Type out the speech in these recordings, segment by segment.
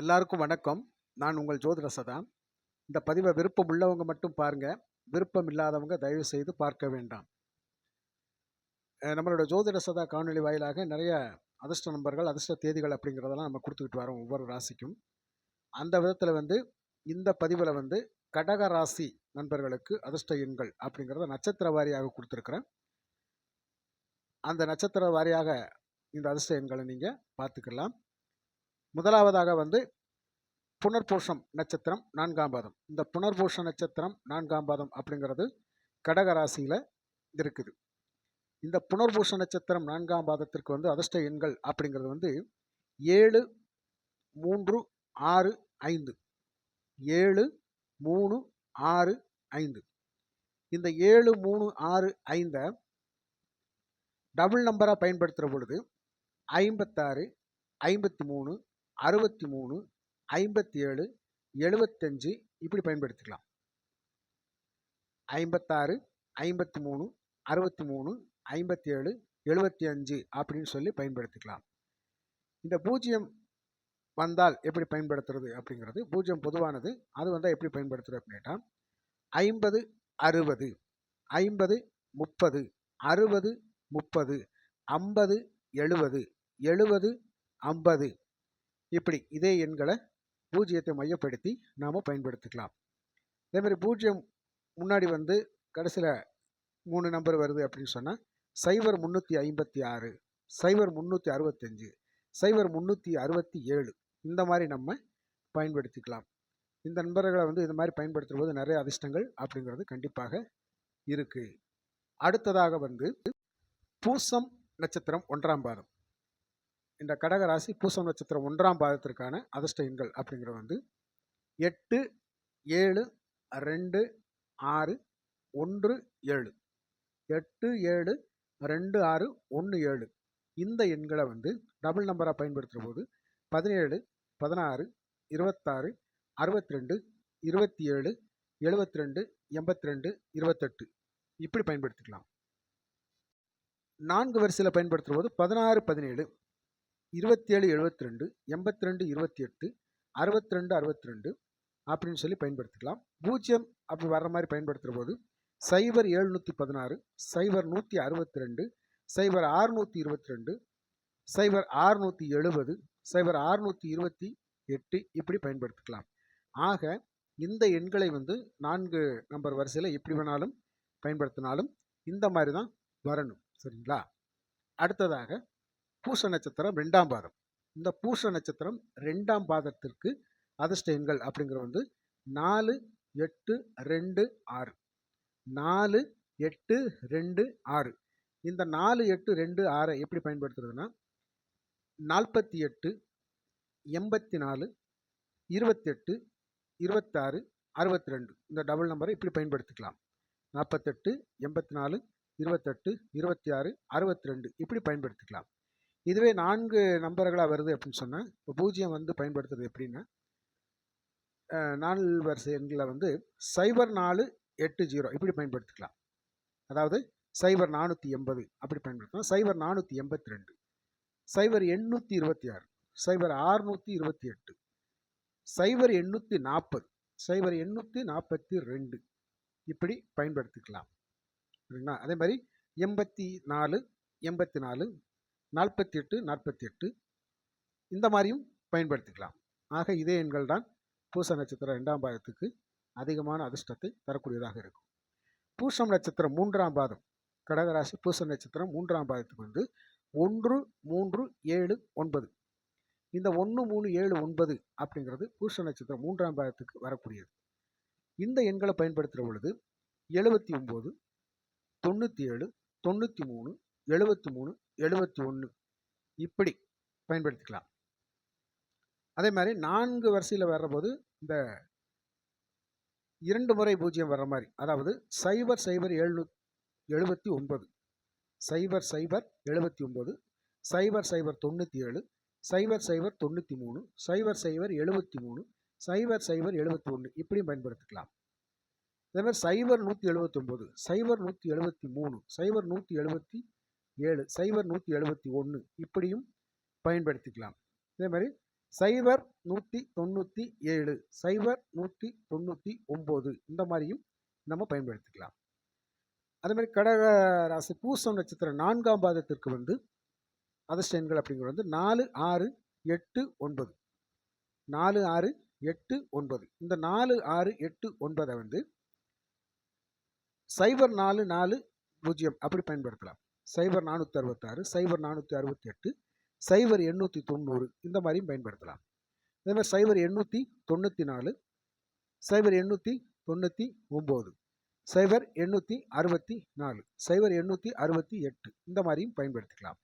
எல்லாருக்கும் வணக்கம். நான் உங்கள் ஜோதிட சதா இந்த பதிவை விருப்பம் உள்ளவங்க மட்டும் பாருங்க. விருப்பம் இல்லாதவங்க தயவு செய்து பார்க்க வேண்டாம். நம்மளோட ஜோதிட சதா காணொளி வாயிலாக நிறைய அதிர்ஷ்ட நம்பர்கள் அதிர்ஷ்ட தேதிகள் அப்படிங்கிறதெல்லாம் நம்ம கொடுத்துக்கிட்டு வரோம் ஒவ்வொரு ராசிக்கும். அந்த விதத்தில் வந்து இந்த பதிவில் வந்து கடக ராசி நண்பர்களுக்கு அதிர்ஷ்ட எண்கள் அப்படிங்கிறத நட்சத்திர வாரியாக கொடுத்துருக்குறேன். அந்த நட்சத்திர வாரியாக இந்த அதிர்ஷ்ட எண்களை நீங்கள் பார்த்துக்கலாம். முதலாவதாக வந்து புனர்பூஷம் நட்சத்திரம் நான்காம் பாதம். இந்த புனர்பூஷ நட்சத்திரம் நான்காம் பாதம் அப்படிங்கிறது கடக ராசியில் இருக்குது. இந்த புனர்பூஷ நட்சத்திரம் நான்காம் பாதத்திற்கு வந்து அதிர்ஷ்ட எண்கள் அப்படிங்கிறது வந்து ஏழு மூன்று ஆறு ஐந்து. ஏழு மூணு ஆறு ஐந்து. இந்த ஏழு மூணு ஆறு ஐந்தை டபுள் நம்பராக பயன்படுத்துகிற பொழுது ஐம்பத்தாறு ஐம்பத்தி மூணு அறுபத்தி மூணு ஐம்பத்தி ஏழு எழுபத்தஞ்சு இப்படி பயன்படுத்திக்கலாம். ஐம்பத்தாறு ஐம்பத்தி மூணு அறுபத்தி மூணு ஐம்பத்தி ஏழு எழுபத்தி அஞ்சு அப்படின்னு சொல்லி பயன்படுத்திக்கலாம். இந்த பூஜ்ஜியம் வந்தால் எப்படி பயன்படுத்துறது அப்படிங்கிறது பூஜ்ஜியம் பொதுவானது அது வந்தால் எப்படி பயன்படுத்துறது அப்படின்னா ஐம்பது அறுபது ஐம்பது முப்பது அறுபது முப்பது ஐம்பது எழுபது எழுபது ஐம்பது இப்படி இதே எண்களை பூஜ்ஜியத்தை மையப்படுத்தி நாம் பயன்படுத்திக்கலாம். அதேமாதிரி பூஜ்ஜியம் முன்னாடி வந்து கடைசியில் மூணு நம்பர் வருது அப்படின்னு சொன்னால் சைபர் முந்நூற்றி ஐம்பத்தி ஆறு சைபர் முந்நூற்றி அறுபத்தஞ்சு சைபர் முந்நூற்றி அறுபத்தி ஏழு இந்த மாதிரி நம்ம பயன்படுத்திக்கலாம். இந்த நண்பர்களை வந்து இது மாதிரி பயன்படுத்தும் போது நிறைய அதிர்ஷ்டங்கள் அப்படிங்கிறது கண்டிப்பாக இருக்குது அடுத்ததாக வந்து பூசம் நட்சத்திரம் ஒன்றாம் பாதம். இந்த கடகராசி பூசம் நட்சத்திரம் ஒன்றாம் பாதத்திற்கான அதிர்ஷ்ட எண்கள் அப்படிங்கிறது வந்து எட்டு ஏழு ரெண்டு ஆறு ஒன்று ஏழு. எட்டு ஏழு ரெண்டு ஆறு ஒன்று ஏழு. இந்த எண்களை வந்து டபுள் நம்பராக பயன்படுத்துகிற போது பதினேழு பதினாறு இருபத்தாறு அறுபத்தி ரெண்டு இருபத்தி ஏழு எழுபத்தி ரெண்டு எண்பத்தி ரெண்டு இருபத்தெட்டு. இப்படி பயன்படுத்திக்கலாம். நான்கு வரிசையில் பயன்படுத்துகிற போது பதினாறு பதினேழு இருபத்தி ஏழு எழுபத்தி ரெண்டு எண்பத்தி ரெண்டு இருபத்தி எட்டு அறுபத்தி ரெண்டு அறுபத்தி ரெண்டு அப்படின்னு சொல்லி பயன்படுத்திக்கலாம். பூஜ்ஜியம் அப்படி வர்ற மாதிரி பயன்படுத்துகிற போது சைபர் எழுநூற்றி பதினாறு சைபர் நூற்றி அறுபத்தி ரெண்டு சைபர் ஆறுநூற்றி இருபத்தி ரெண்டு சைபர் ஆறுநூற்றி எழுபது சைபர் ஆறுநூற்றி இருபத்தி எட்டு இப்படி பயன்படுத்திக்கலாம். ஆக இந்த எண்களை வந்து நான்கு நம்பர் வரிசையில் எப்படி வேணாலும் பயன்படுத்தினாலும் இந்த மாதிரி தான் வரணும். சரிங்களா? அடுத்ததாக பூச நட்சத்திரம் ரெண்டாம் பாதம். இந்த பூச நட்சத்திரம் ரெண்டாம் பாதத்திற்கு அதிர்ஷ்ட எண்கள் அப்படிங்கிற வந்து நாலு எட்டு ரெண்டு ஆறு. நாலு எட்டு ரெண்டு ஆறு. இந்த நாலு எட்டு ரெண்டு ஆறை எப்படி பயன்படுத்துறதுன்னா நாற்பத்தி எட்டு எண்பத்தி நாலு இருபத்தெட்டு இருபத்தாறு அறுபத்தி ரெண்டு இந்த டபுள் நம்பரை இப்படி பயன்படுத்திக்கலாம். நாற்பத்தெட்டு எண்பத்தி நாலு இருபத்தெட்டு இருபத்தி ஆறு அறுபத்தி ரெண்டு இப்படி பயன்படுத்திக்கலாம். இதுவே நான்கு நம்பர்களாக வருது அப்படின்னு சொன்னால் இப்போ பூஜ்ஜியம் வந்து பயன்படுத்துறது எப்படின்னா நாலு வரிசை எண்களை வந்து சைபர் நாலு எட்டு ஜீரோ இப்படி பயன்படுத்திக்கலாம். அதாவது சைபர் நானூற்றி எண்பது அப்படி பயன்படுத்தலாம். சைபர் நானூற்றி எண்பத்தி ரெண்டு சைபர் எண்ணூற்றி இருபத்தி ஆறு சைபர் ஆறுநூற்றி இருபத்தி எட்டு சைபர் எண்ணூற்றி நாற்பது சைபர் எண்ணூற்றி நாற்பத்தி ரெண்டு இப்படி பயன்படுத்திக்கலாம். சரிங்களா? அதே மாதிரி எண்பத்தி நாலு எண்பத்தி நாலு நாற்பத்தி எட்டு நாற்பத்தி எட்டு இந்த மாதிரியும் பயன்படுத்திக்கலாம். ஆக இதே எண்கள் தான் பூச நட்சத்திரம் ரெண்டாம் பாதத்துக்கு அதிகமான அதிர்ஷ்டத்தை தரக்கூடியதாக இருக்கும். பூசம் நட்சத்திரம் மூன்றாம் பாதம் கடகராசி பூச நட்சத்திரம் மூன்றாம் பாதத்துக்கு வந்து ஒன்று மூன்று ஏழு ஒன்பது. இந்த ஒன்று மூணு ஏழு ஒன்பது அப்படிங்கிறது பூச நட்சத்திரம் மூன்றாம் பாதத்துக்கு வரக்கூடியது. இந்த எண்களை பயன்படுத்துகிற பொழுது எழுபத்தி ஒம்பது தொண்ணூற்றி ஏழு தொண்ணூற்றி மூணு எழுபத்தி மூணு எழுபத்தி ஒன்று இப்படி பயன்படுத்திக்கலாம். அதே மாதிரி நான்கு வரிசையில் வர்றபோது இந்த இரண்டு முறை பூஜ்ஜியம் வர்ற மாதிரி அதாவது சைபர் சைபர் எழுநூ எழுபத்தி ஒன்பது. சைபர் சைபர் எழுபத்தி ஒன்பது சைபர் சைபர் தொண்ணூற்றி ஏழு சைபர் சைபர் தொண்ணூற்றி மூணு சைபர் சைபர் எழுபத்தி மூணு சைபர் சைபர் எழுபத்தி ஒன்று இப்படியும் பயன்படுத்திக்கலாம். அதே மாதிரி சைபர் நூற்றி எழுபத்தொம்போது சைபர் நூற்றி எழுபத்தி மூணு சைபர் நூற்றி எழுபத்தி ஏழு சைபர் நூற்றி எழுபத்தி ஒன்று இப்படியும் பயன்படுத்திக்கலாம். இதே மாதிரி சைபர் நூற்றி தொண்ணூற்றி ஏழு சைபர் நூற்றி தொண்ணூற்றி ஒம்பது இந்த மாதிரியும் நம்ம பயன்படுத்திக்கலாம். அதே மாதிரி கடக ராசி பூசம் நட்சத்திரம் நான்காம் பாதத்திற்கு வந்து அதிர்ஷ்ட எண்கள் அப்படிங்கிறது வந்து நாலு ஆறு எட்டு ஒன்பது. நாலு ஆறு எட்டு ஒன்பது. இந்த நாலு ஆறு எட்டு ஒன்பதை வந்து சைபர் நாலு நாலு பூஜ்ஜியம் அப்படி பயன்படுத்தலாம். சைபர் நானூற்றி அறுபத்தாறு சைபர் நானூற்றி அறுபத்தி எட்டு சைபர் எண்ணூற்றி தொண்ணூறு இந்த மாதிரியும் பயன்படுத்தலாம். அதே மாதிரி சைபர் எண்ணூற்றி தொண்ணூற்றி நாலு சைபர் எண்ணூற்றி தொண்ணூற்றி ஒம்பது சைபர் எண்ணூற்றி அறுபத்தி நாலு சைபர் எண்ணூற்றி அறுபத்தி எட்டு இந்த மாதிரியும் பயன்படுத்திக்கலாம்.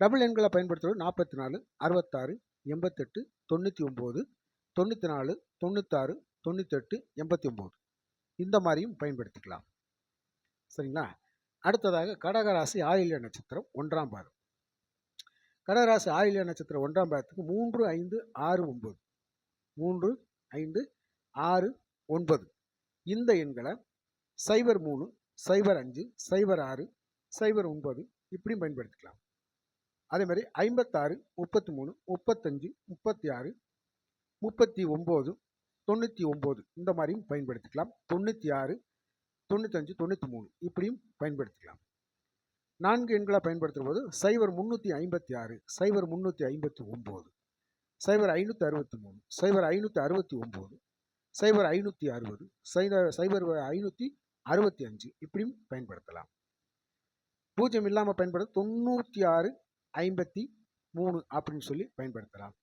டபுள் எண்களை பயன்படுத்துவது நாற்பத்தி நாலு அறுபத்தாறு எண்பத்தெட்டு தொண்ணூற்றி ஒம்பது தொண்ணூற்றி நாலு தொண்ணூத்தாறு தொண்ணூத்தெட்டு எண்பத்தி ஒம்பது இந்த மாதிரியும் பயன்படுத்திக்கலாம். சரிங்களா? அடுத்ததாக கடகராசி ஆயில்ய நட்சத்திரம் ஒன்றாம் பாதம் கடகராசி ஆயில்ய நட்சத்திரம் ஒன்றாம் பாதத்துக்கு மூன்று ஐந்து ஆறு ஒன்பது. மூன்று ஐந்து ஆறு ஒன்பது. இந்த எண்களை சைபர் மூணு சைபர் அஞ்சு சைபர் ஆறு சைபர் ஒன்பது இப்படியும் பயன்படுத்திக்கலாம். அதே மாதிரி ஐம்பத்தாறு முப்பத்தி மூணு முப்பத்தஞ்சு முப்பத்தி ஆறு முப்பத்தி ஒம்பது தொண்ணூற்றி ஒம்பது இந்த மாதிரியும் பயன்படுத்திக்கலாம். தொண்ணூற்றி ஆறு தொண்ணூத்தஞ்சு தொண்ணூற்றி மூணு இப்படியும் பயன்படுத்திக்கலாம். நான்கு எண்களாக பயன்படுத்துகிற போது சைபர் முந்நூற்றி ஐம்பத்தி ஆறு சைபர் முந்நூற்றி ஐம்பத்தி ஒம்பது சைபர் ஐநூற்றி அறுபத்தி மூணு சைபர் ஐநூற்றி அறுபத்தி ஒம்பது சைபர் ஐநூற்றி அறுபது சைபர் சைபர் ஐநூற்றி அறுபத்தி அஞ்சு இப்படியும் பயன்படுத்தலாம். பூஜ்ஜியம் இல்லாமல் பயன்படுத்த தொண்ணூற்றி ஆறு ஐம்பத்தி மூணு அப்படின்னு சொல்லி பயன்படுத்தலாம்.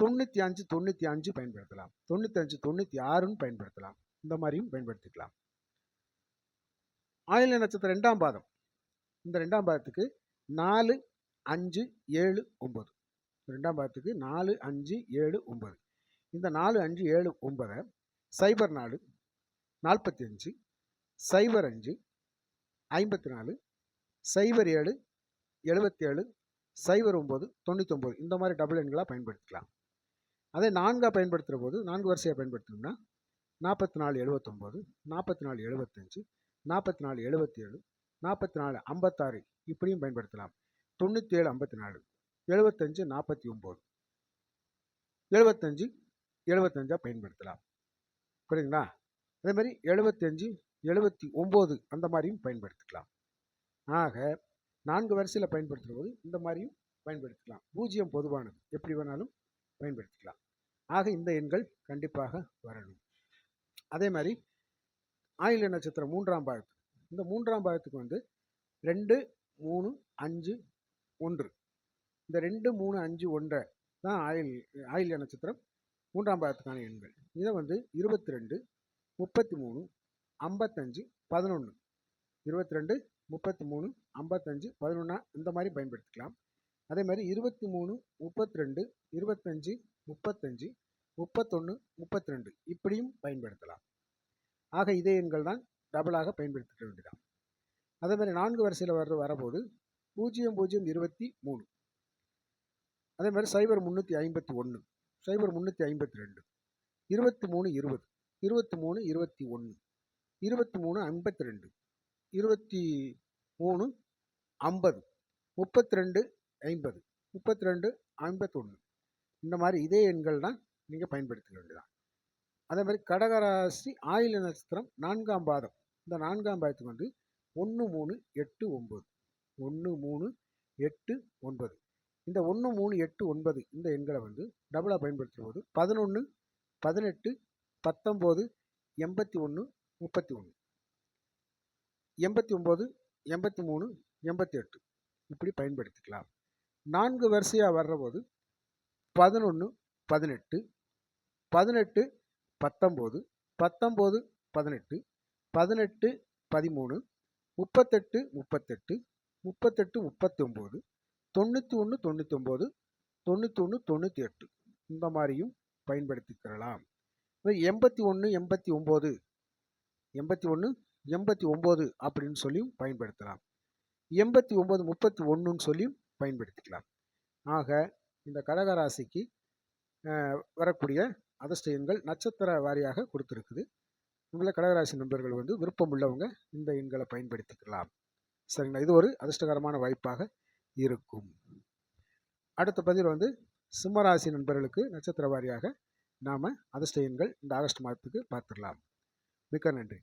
தொண்ணூற்றி அஞ்சு தொண்ணூற்றி அஞ்சு பயன்படுத்தலாம். தொண்ணூற்றி அஞ்சு தொண்ணூற்றி ஆறுன்னு பயன்படுத்தலாம். இந்த மாதிரியும் பயன்படுத்திக்கலாம். ஆயில நட்சத்திரம் ரெண்டாம் பாதம். இந்த ரெண்டாம் பாதத்துக்கு நாலு அஞ்சு ஏழு ஒம்பது ரெண்டாம் பாதத்துக்கு நாலு அஞ்சு ஏழு ஒம்பது இந்த நாலு அஞ்சு ஏழு ஒம்பதை சைபர் நாலு நாற்பத்தி அஞ்சு சைபர் அஞ்சு ஐம்பத்தி நாலு சைபர் ஏழு எழுபத்தேழு சைபர் ஒம்பது தொண்ணூத்தொம்பது இந்த மாதிரி டபுள் எண்களாக பயன்படுத்திக்கலாம். அதே நான்காக பயன்படுத்துகிற போது நான்கு வரிசையாக பயன்படுத்தணும்னா நாற்பத்தி நாலு எழுபத்தொம்போது நாற்பத்தி நாலு எழுபத்தஞ்சு நாற்பத்தி நாலு எழுபத்தி ஏழு நாற்பத்தி நாலு ஐம்பத்தாறு இப்படியும் பயன்படுத்தலாம். தொண்ணூற்றி ஏழு ஐம்பத்தி நாலு எழுபத்தஞ்சு நாற்பத்தி ஒம்பது எழுபத்தஞ்சு எழுபத்தஞ்சா பயன்படுத்தலாம். புரியுதுங்களா? அதே மாதிரி எழுபத்தஞ்சு எழுபத்தி ஒம்பது அந்த மாதிரியும் பயன்படுத்திக்கலாம். ஆக நான்கு வரிசையில் பயன்படுத்துகிற போது இந்த மாதிரியும் பயன்படுத்திக்கலாம். பூஜ்ஜியம் பொதுவானது. எப்படி வேணாலும் பயன்படுத்திக்கலாம். ஆக இந்த எண்கள் கண்டிப்பாக வரணும். அதே மாதிரி ஆயில நட்சத்திரம் மூன்றாம் பாகத்து. இந்த மூன்றாம் பாகத்துக்கு வந்து ரெண்டு மூணு அஞ்சு ஒன்று. இந்த ரெண்டு மூணு அஞ்சு ஒன்றை தான் ஆயில் ஆயில்ய நட்சத்திரம் மூன்றாம் பாகத்துக்கான எண்கள். இதை வந்து இருபத்தி ரெண்டு முப்பத்தி மூணு ஐம்பத்தஞ்சு பதினொன்று இருபத்தி ரெண்டு முப்பத்தி மூணு ஐம்பத்தஞ்சு பதினொன்றா இந்த மாதிரி பயன்படுத்திக்கலாம். அதே மாதிரி இருபத்தி மூணு முப்பத்தி ரெண்டு இருபத்தஞ்சு முப்பத்தஞ்சு முப்பத்தொன்று முப்பத்தி ரெண்டு இப்படியும் பயன்படுத்தலாம். ஆக இதே எண்கள் தான் டபுளாக பயன்படுத்திக்க வேண்டியதான் அதே மாதிரி நான்கு வரிசையில் வர வரபோது பூஜ்ஜியம் பூஜ்ஜியம் இருபத்தி மூணு. அதே மாதிரி சைபர் முந்நூற்றி ஐம்பத்தி ஒன்று சைபர் முந்நூற்றி ஐம்பத்தி ரெண்டு இருபத்தி மூணு இருபது இருபத்தி மூணு இருபத்தி ஒன்று இருபத்தி மூணு ஐம்பத்தி ரெண்டு இருபத்தி மூணு ஐம்பது முப்பத்தி ரெண்டு ஐம்பது முப்பத்தி ரெண்டு ஐம்பத்தொன்று இந்த மாதிரி இதே எண்கள் தான் நீங்கள் பயன்படுத்த வேண்டியதான் அதே மாதிரி கடகராசி ஆயில நட்சத்திரம் நான்காம் பாதம். இந்த நான்காம் பாதத்துக்கு வந்து ஒன்று மூணு எட்டு ஒம்பது ஒன்று மூணு எட்டு ஒன்பது. இந்த ஒன்று மூணு எட்டு ஒன்பது இந்த எண்களை வந்து டபுளாக பயன்படுத்தும் போது பதினொன்று பதினெட்டு பத்தொம்போது எண்பத்தி ஒன்று முப்பத்தி ஒன்று எண்பத்தி ஒம்பது எண்பத்தி மூணு எண்பத்தி எட்டு. இப்படி பயன்படுத்திக்கலாம். நான்கு வரிசையாக வர்றபோது பதினொன்று பதினெட்டு பதினெட்டு பத்தொம்போது பத்தொம்போது பதினெட்டு பதினெட்டு பதிமூணு முப்பத்தெட்டு முப்பத்தெட்டு முப்பத்தெட்டு முப்பத்தி ஒம்பது தொண்ணூற்றி ஒன்று தொண்ணூற்றி ஒம்பது தொண்ணூற்றி ஒன்று தொண்ணூற்றி எட்டு இந்த மாதிரியும் பயன்படுத்திக்கிறலாம். எண்பத்தி ஒன்று எண்பத்தி ஒம்பது எண்பத்தி ஒன்று எண்பத்தி ஒம்பது அப்படின்னு சொல்லியும் பயன்படுத்தலாம். எண்பத்தி ஒம்பது முப்பத்தி ஒன்றுன்னு சொல்லியும் பயன்படுத்திக்கலாம். ஆக இந்த கடகராசிக்கு வரக்கூடிய அதிர்ஷ்ட எண்கள் நட்சத்திர வாரியாக கொடுத்துருக்குது. உங்களை கடகராசி நண்பர்கள் வந்து விருப்பம் உள்ளவங்க இந்த எண்களை பயன்படுத்திக்கலாம். சரிங்களா? இது ஒரு அதிர்ஷ்டகரமான வாய்ப்பாக இருக்கும். அடுத்த பதிவில் வந்து சிம்மராசி நண்பர்களுக்கு நட்சத்திர வாரியாக நாம் அதிர்ஷ்ட எண்கள் இந்த ஆகஸ்ட் மாதத்துக்கு பார்த்துடலாம். மிக்க நன்றி.